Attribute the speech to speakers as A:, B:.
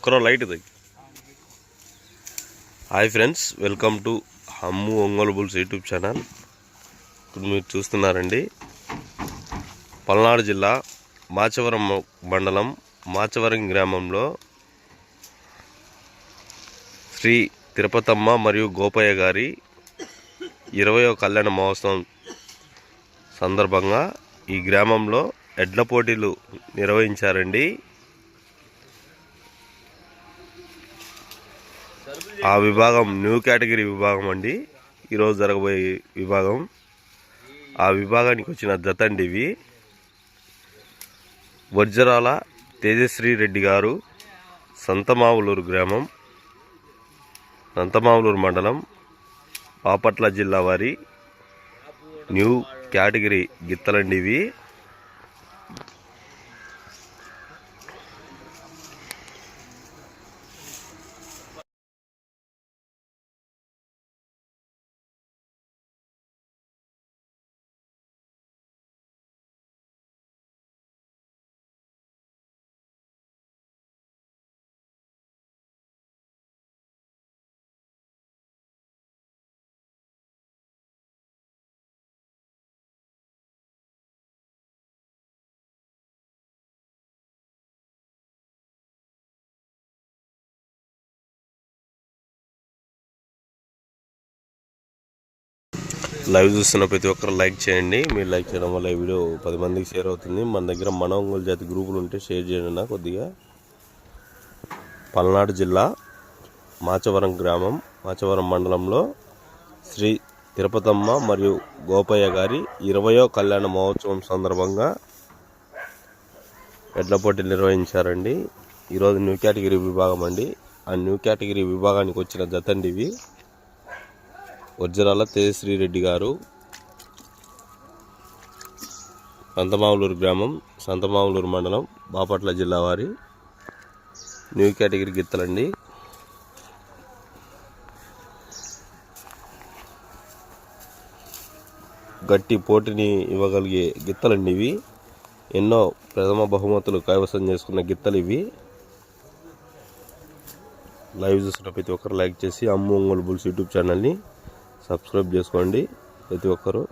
A: ఒక్కరో light తగ్గి hi friends welcome to Hammu Ongole bulls YouTube channel. ఇప్పుడు మీరు చూస్తున్నారండి పల్నాడు జిల్లా మాచవరం మండలం మాచవరం గ్రామంలో శ్రీ తిరుపతమ్మ మరియు గోపయ్య గారి ఇరవయో కళ్యాణ మహోత్సవం సందర్భంగా ఈ గ్రామంలో ఎడ్ల పోటీలు నిర్వహించారండి. ఆ విభాగం న్యూ కేటగిరీ విభాగం అండి. ఈరోజు జరగబోయే విభాగం. ఆ విభాగానికి వచ్చిన జతండి ఇవి. వజ్రాల తేజశ్రీ రెడ్డి గారు సంతమావులూరు గ్రామం సంతమావులూరు మండలం బాపట్ల జిల్లా వారి న్యూ కేటగిరీ గిత్తలండి ఇవి. లైవ్ చూస్తున్న ప్రతి ఒక్కరు లైక్ చేయండి. మీరు లైక్ చేయడం వల్ల ఈ వీడియో పది మందికి షేర్ అవుతుంది. మన దగ్గర మనవంగుల జాతి గ్రూపులు ఉంటే షేర్ చేయండి నా కొద్దిగా. పల్నాడు జిల్లా మాచవరం గ్రామం మాచవరం మండలంలో శ్రీ తిరుపతమ్మ మరియు గోపయ్య గారి ఇరవయో కళ్యాణ మహోత్సవం సందర్భంగా ఎడ్ల పోటీలు నిర్వహించారండి. ఈరోజు న్యూ కేటగిరీ విభాగం అండి. ఆ న్యూ కేటగిరీ విభాగానికి వచ్చిన జతండి ఇవి. వజ్రాల తేజశ్రీ రెడ్డి గారు. సంతమావులూరు గ్రామం సంతమావులూరు మండలం బాపట్ల జిల్లా వారి న్యూ కేటగిరీ గిత్తలండి. గట్టి పోటీని ఇవ్వగలిగే గిత్తలండి ఇవి. ఎన్నో ప్రథమ బహుమతులు కైవసం చేసుకున్న గిత్తలు ఇవి. లైవ్ చూస్తున్న ప్రతి ఒక్కరు లైక్ చేసి అమ్ము ఒంగోలు బుల్స్ యూట్యూబ్ ఛానల్ని సబ్స్క్రైబ్ చేసుకోండి ప్రతి ఒక్కరు.